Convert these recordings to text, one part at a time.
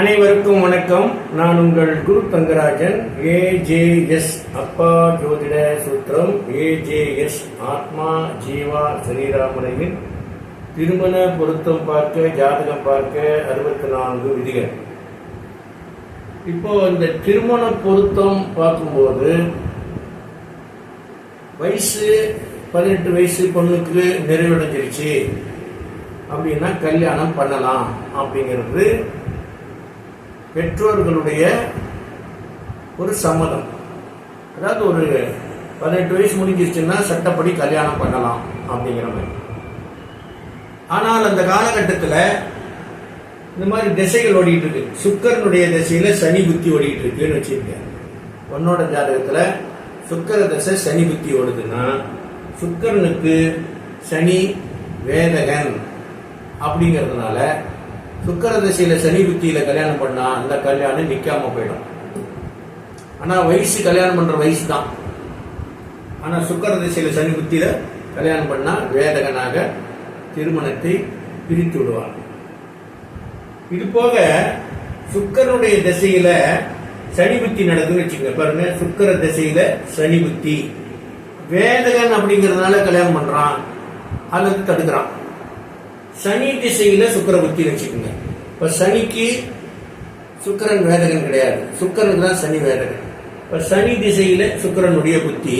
அனைவருக்கும் வணக்கம். நான் உங்கள் குரு தங்கராஜன் ஏஜேஎஸ் அப்பா ஜோதிட சூத்திரம் ஏஜேஎஸ் ஆத்மா ஜீவா சரீரா முறையில் திருமண பொருத்தம் பார்க்க ஜாதகம் பார்க்க அறுபத்தி நான்கு விதிகள். இப்போ இந்த திருமண பொருத்தம் பார்க்கும்போது வயசு பதினெட்டு வயசு பொண்ணுக்கு நிறைவடைஞ்சிருச்சு. அப்படின்னா கல்யாணம் பண்ணலாம். அப்படிங்கிறது பெற்றோர்களுடைய ஒரு சம்மதம். அதாவது ஒரு பதினெட்டு வயசு முடிஞ்சிருச்சுன்னா சட்டப்படி கல்யாணம் பண்ணலாம் அப்படிங்கிற மாதிரி. ஆனால் அந்த காலகட்டத்தில் இந்த மாதிரி திசைகள் ஓடிட்டு இருக்கு. சுக்கரனுடைய திசையில சனி புத்தி ஓடிட்டு இருக்குன்னு வச்சுருக்கேன் பொண்ணோட ஜாதகத்தில் சுக்கர திசை சனி புத்தி ஓடுதுன்னா சுக்கரனுக்கு சனி வேதகன் அப்படிங்கிறதுனால சுக்கர திசையில சனி புத்தியில கல்யாணம் பண்ணா அந்த கல்யாணம் நிக்காம போயிடும். ஆனா வயசு கல்யாணம் பண்ற வயசு தான் ஆனா சுக்கர திசையில சனி புத்தியில கல்யாணம் பண்ணா வேதகனாக திருமணத்தை பிரித்து விடுவார் இது போக சுக்கரனுடைய திசையில சனி புத்தி நடக்குதுன்னு வச்சுக்கோங்க. பாருங்க சுக்கர திசையில சனி புத்தி வேதகன் அப்படிங்கறதுனால கல்யாணம் பண்றான். அல்லது தடுக்கிறான். சனி திசையில சுக்கர புத்தி வச்சுக்கோங்க. இப்ப சனிக்கு சுக்கரன் வேதகன் கிடையாது. சுக்கரனுக்கு தான் சனி வேதகன். இப்ப சனி திசையில சுக்கரனுடைய புத்தி.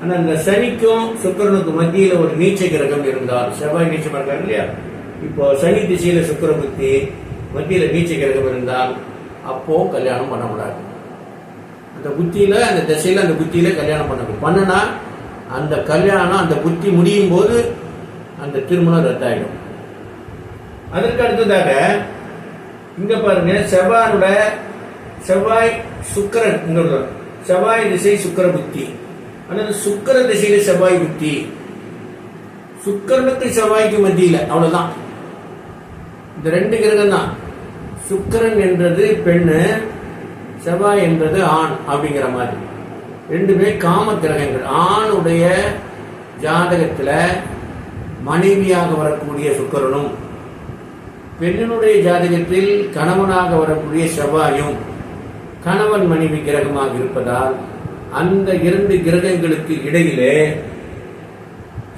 ஆனா அந்த சனிக்கும் சுக்கரனுக்கு மத்தியில ஒரு நீச்ச கிரகம் இருந்தால் செவ்வாய் நீச்சமா இருக்காரு இல்லையா? இப்போ சனி திசையில சுக்கர புத்தி மத்தியில நீச்ச கிரகம் இருந்தால் அப்போ கல்யாணம் பண்ணக்கூடாது அந்த புத்தியில அந்த திசையில அந்த புத்தியில கல்யாணம் பண்ணணும். பண்ணுனா அந்த கல்யாணம் அந்த புத்தி முடியும் போது அந்த திருமணம் ரத்தாயிடும். அதற்கு அடுத்ததாக இங்க பாருங்க செவ்வாயோட செவ்வாய் சுக்கரன் செவ்வாய் திசை சுக்கர புத்தி. அல்லது சுக்கர திசையில செவ்வாய் புத்தி. சுக்கரனுக்கு செவ்வாய்க்கு மத்தியில் அவ்வளவுதான். இந்த ரெண்டு கிரகம் தான் சுக்கரன் என்றது பெண்ணு செவ்வாய் என்றது ஆண் அப்படிங்கிற மாதிரி. ரெண்டுமே காம கிரகங்கள். ஆணுடைய ஜாதகத்தில் மனைவியாக வரக்கூடிய சுக்கரனும் பெண்ணினுடைய ஜாதகத்தில் கணவனாக வரக்கூடிய செவ்வாயும் கணவன் மனைவி கிரகமாக இருப்பதால் அந்த இரண்டு கிரகங்களுக்கு இடையிலே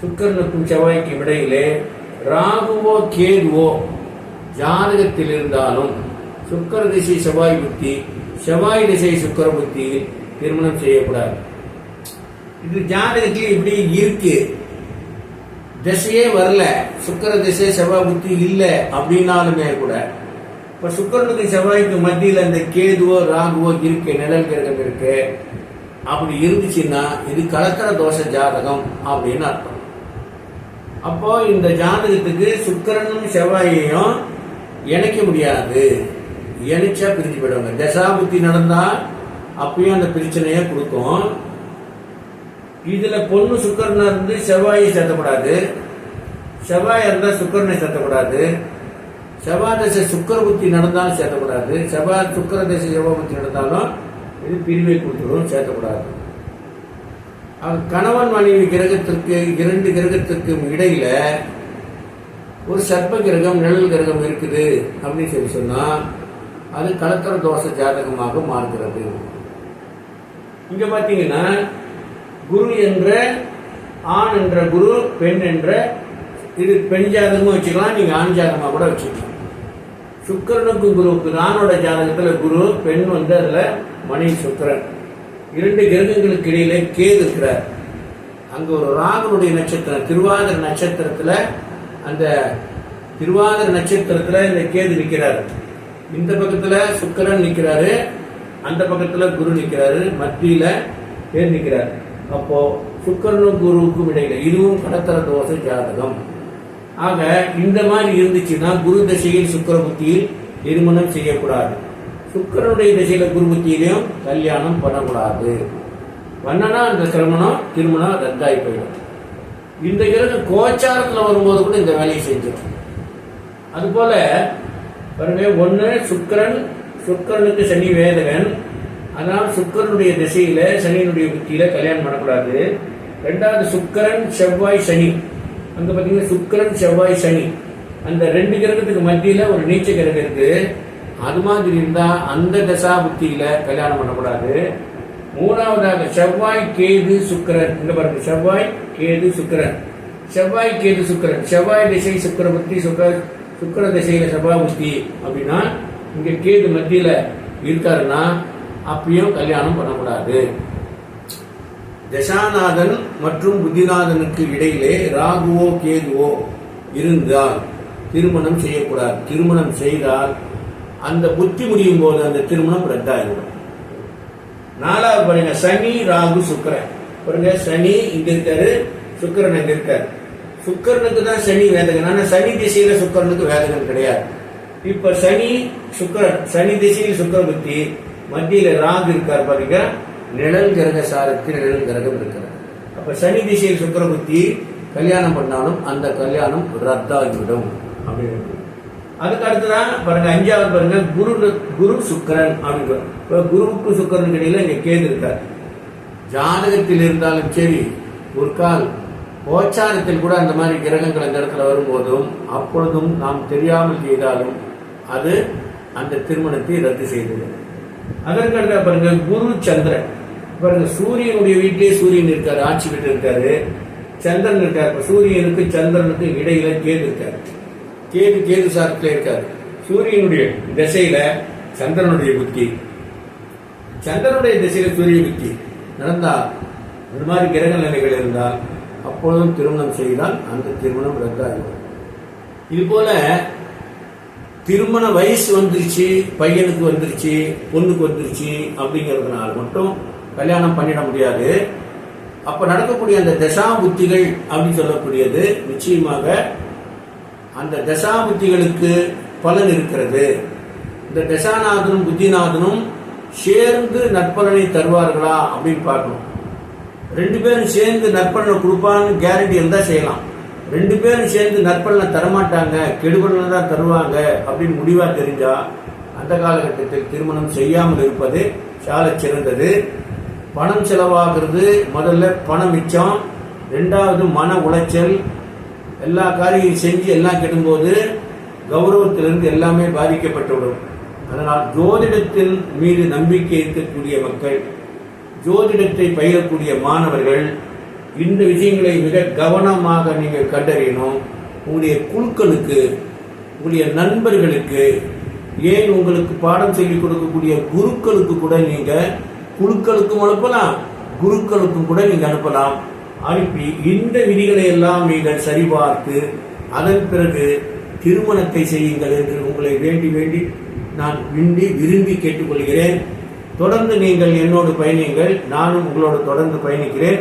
சுக்கரனுக்கும் செவ்வாய்க்கும் இடையிலே ராகுவோ கேதுவோ ஜாதகத்தில் இருந்தாலும் சுக்கர திசை செவ்வாய் புத்தி செவ்வாய் திசை சுக்கர புத்தியில் திருமணம் செய்யக்கூடாது. இது ஜாதகத்தில் இப்படி இருக்கு? திசையே வரல. சுக்கர திசை செவ்வாய் புத்தி இல்லை அப்படின்னாலுமே கூட இப்ப சுக்கரனுக்கு செவ்வாய்க்கு மத்தியில் அந்த கேதுவோ ராகுவோ இருக்கு நிழல் கிரகம் இருக்கு. அப்படி இருந்துச்சுன்னா இது கலக்கர தோஷ ஜாதகம் அப்படின்னு அர்த்தம். அப்போ இந்த ஜாதகத்துக்கு சுக்கரனும் செவ்வாயையும் இணைக்க முடியாது. இணைச்சா பிரிஞ்சு போயிடுவாங்க. தசாபுத்தி நடந்தா அப்பயும் அந்த பிரச்சனையை கொடுக்கும். இதுல பொண்ணு சுக்கரனா இருந்து செவ்வாயை சேர்த்தக்கூடாது. செவ்வாய் இருந்தா சுக்கரனை சேர்த்தக்கூடாது. செவ்வாய் தசை சுக்கர புத்தி நடந்தாலும் சேர்த்தக்கூடாது. செவ்வாய் சுக்கர தசை செவ்வாய் புத்தி நடந்தாலும் இது பிரிவை கொடுத்துடும் சேர்த்தக்கூடாது. கணவன் மனைவி கிரகத்திற்கு இரண்டு கிரகத்திற்கும் இடையில ஒரு சர்ப்ப கிரகம் நிழல் கிரகம் இருக்குது அப்படின்னு சொல்லி சொன்னா அது கலத்தர தோஷ ஜாதகமாக மாறுகிறது. இங்க பாத்தீங்கன்னா குரு என்ற ஆண் என்ற குரு பெண் என்ற இது பெண் ஜாதகமும் வச்சுக்கலாம் நீங்கள் ஆண் ஜாதகமாக கூட வச்சுக்கலாம். சுக்கரனுக்கும் குருவுக்கு ஆணோட ஜாதகத்தில் குரு பெண் வந்து அதில் மணி சுக்கரன். இரண்டு கிரகங்களுக்கு இடையில கேது இருக்கிறார். அங்கே ஒரு ராகனுடைய நட்சத்திரம் திருவாதிர நட்சத்திரத்தில் அந்த திருவாதிர நட்சத்திரத்தில் இந்த கேது நிற்கிறார் இந்த பக்கத்தில் சுக்கரன் நிற்கிறாரு அந்த பக்கத்தில் குரு நிற்கிறாரு மத்தியில் பேர் நிற்கிறார் அப்போ சுக்கரனும் குருவுக்கும் இடையில இதுவும் கடத்தர தோஷ ஜாதகம். ஆக இந்த மாதிரி இருந்துச்சுன்னா குரு தசையில் சுக்கர புத்தியில் திருமணம் செய்யக்கூடாது. சுக்கரனுடைய திசையில குரு புத்தியிலையும் கல்யாணம் பண்ணக்கூடாது. பண்ணனா அந்த திருமணம் திருமணம் ரத்தாகி போயிடும். இந்த கிழக்கு கோச்சாரத்தில் வரும்போது கூட இந்த வேலையை செஞ்சிடும். அதுபோல பாருங்க ஒன்று சுக்கரன் சுக்கரனுக்கு சனி வேதகன் அதனால் சுக்கரனுடைய திசையில சனியினுடைய புத்தியில கல்யாணம் பண்ணக்கூடாது. ரெண்டாவது சுக்கரன் செவ்வாய் சனி. அங்க பாத்தீங்கன்னா சுக்கரன் செவ்வாய் சனி. அந்த ரெண்டு கிரகத்துக்கு மத்தியில ஒரு நீச்ச கிரகம் இருக்கு. அது மாதிரி இருந்தா அந்த தசா புத்தியில கல்யாணம் பண்ணக்கூடாது. மூணாவதாக செவ்வாய் கேது சுக்கரன். இங்க பாருங்க செவ்வாய் கேது சுக்கரன். செவ்வாய் கேது சுக்கரன். செவ்வாய் திசை சுக்கர புத்தி சுக்கர சுக்கர திசையில செவ்வாய் புத்தி அப்படின்னா இங்க கேது மத்தியில இருக்காருன்னா அப்பயும் கல்யாணம் பண்ணக்கூடாது. தசாநாதன் மற்றும் புத்திநாதனுக்கு இடையிலே ராகுவோ கேதுவோ இருந்தால் திருமணம் செய்யக்கூடாது. திருமணம் செய்தால் அந்த புத்தி முடியும் போது அந்த திருமணம் ரத்தாகிவிடும் நாலாவது பாருங்க சனி ராகு சுக்கிரன். பாருங்க சனி இங்க இருக்காரு சுக்கிரன் அங்க இருக்காரு. சுக்கிரனுக்கு தான் சனி வேதகன். ஆனா சனி திசையில சுக்கரனுக்கு வேதகன் கிடையாது. இப்ப சனி சுக்கிரன் சனி திசையில் சுக்கிர புத்தி மத்தியில ராகு இருக்கார் பாருங்க நிழல் கிரக சாரத்தில் நிழல் கிரகம் இருக்கிறது. அப்ப சனி திசையில் சுக்கிர புத்தி கல்யாணம் பண்ணாலும் அந்த கல்யாணம் ரத்தாகிவிடும். அப்படின்னு. அதுக்கு அடுத்ததான் பாருங்க அஞ்சாவது பாருங்க குரு குரு சுக்கிரன் அப்படின்னு. இப்ப குருவுக்கு சுக்கிரனுக்கு இடையில இங்க கேது இருக்கார். ஜாதகத்தில் இருந்தாலும் சரி ஒரு கால் கோச்சாரத்தில் கூட அந்த மாதிரி கிரகங்கள் அந்த இடத்துல வரும்போதும் அப்பொழுதும் நாம் தெரியாமல் செய்தாலும் அது அந்த திருமணத்தை ரத்து செய்துவிடும். அதற்கு அடுத்த பாருங்க குரு சந்திரன். பாருங்க சூரியனுடைய வீட்டிலே சூரியன் இருக்காரு ஆட்சி வீட்டு இருக்காரு சந்திரன் இருக்காரு சூரியனுக்கு சந்திரனுக்கு இடையில கேது இருக்காரு. கேது கேது சாரத்துல இருக்காரு. சூரியனுடைய திசையில சந்திரனுடைய புத்தி. சந்திரனுடைய திசையில சூரிய புத்தி. நடந்தா இந்த மாதிரி கிரக நிலைகள் இருந்தால் அப்பொழுதும் திருமணம் செய்தால் அந்த திருமணம் ரத்தாகிவிடும். இது போல திருமண வயசு வந்துருச்சு பையனுக்கு வந்துருச்சு பொண்ணுக்கு வந்துருச்சு அப்படிங்கிறதுனால மட்டும் கல்யாணம் பண்ணிட முடியாது. அப்போ நடக்கக்கூடிய அந்த தசா புத்திகள் அப்படின்னு சொல்லக்கூடியது நிச்சயமாக அந்த தசாபுத்திகளுக்கு பலன் இருக்கிறது. இந்த தசாநாதனும் புத்திநாதனும் சேர்ந்து நற்பலனை தருவார்களா அப்படின்னு பார்க்கணும். ரெண்டு பேரும் சேர்ந்து நற்பலனை கொடுப்பான்னு கேரண்டி இருந்தால் செய்யலாம். ரெண்டு பேரும் சேர்ந்து நற்பலனை தரமாட்டாங்க கெடுபலனை தான் தருவாங்க அப்படின்னு முடிவாக தெரிஞ்சா அந்த காலகட்டத்தில் திருமணம் செய்யாமல் இருப்பது சால சிறந்தது. பணம் செலவாகிறது முதல்ல பணம் மிச்சம் ரெண்டாவது மன உளைச்சல் எல்லா காரியம் செஞ்சு எல்லாம் கெடும்போது கௌரவத்திலிருந்து எல்லாமே பாதிக்கப்பட்டுவிடும். அதனால் ஜோதிடத்தின் மீது நம்பிக்கை இருக்கக்கூடிய மக்கள் ஜோதிடத்தை பயிரக்கூடிய மாணவர்கள் இந்த விஷயங்களை மிக கவனமாக நீங்கள் கண்டறியணும். உங்களுடைய குழுக்களுக்கு உங்களுடைய நண்பர்களுக்கு ஏன் உங்களுக்கு பாடம் சொல்லிக் கொடுக்கக்கூடிய குருக்களுக்கு கூட நீங்கள் குழுக்களுக்கும் அனுப்பலாம் குருக்களுக்கும் கூட நீங்கள் அனுப்பலாம். அனுப்பி இந்த விதிகளை எல்லாம் நீங்கள் சரிபார்த்து அதன் பிறகு திருமணத்தை செய்யுங்கள் என்று உங்களை வேண்டி வேண்டி நான் விண்டி விரும்பி கேட்டுக்கொள்கிறேன். தொடர்ந்து நீங்கள் என்னோடு பயணியுங்கள் நானும் உங்களோடு தொடர்ந்து பயணிக்கிறேன்.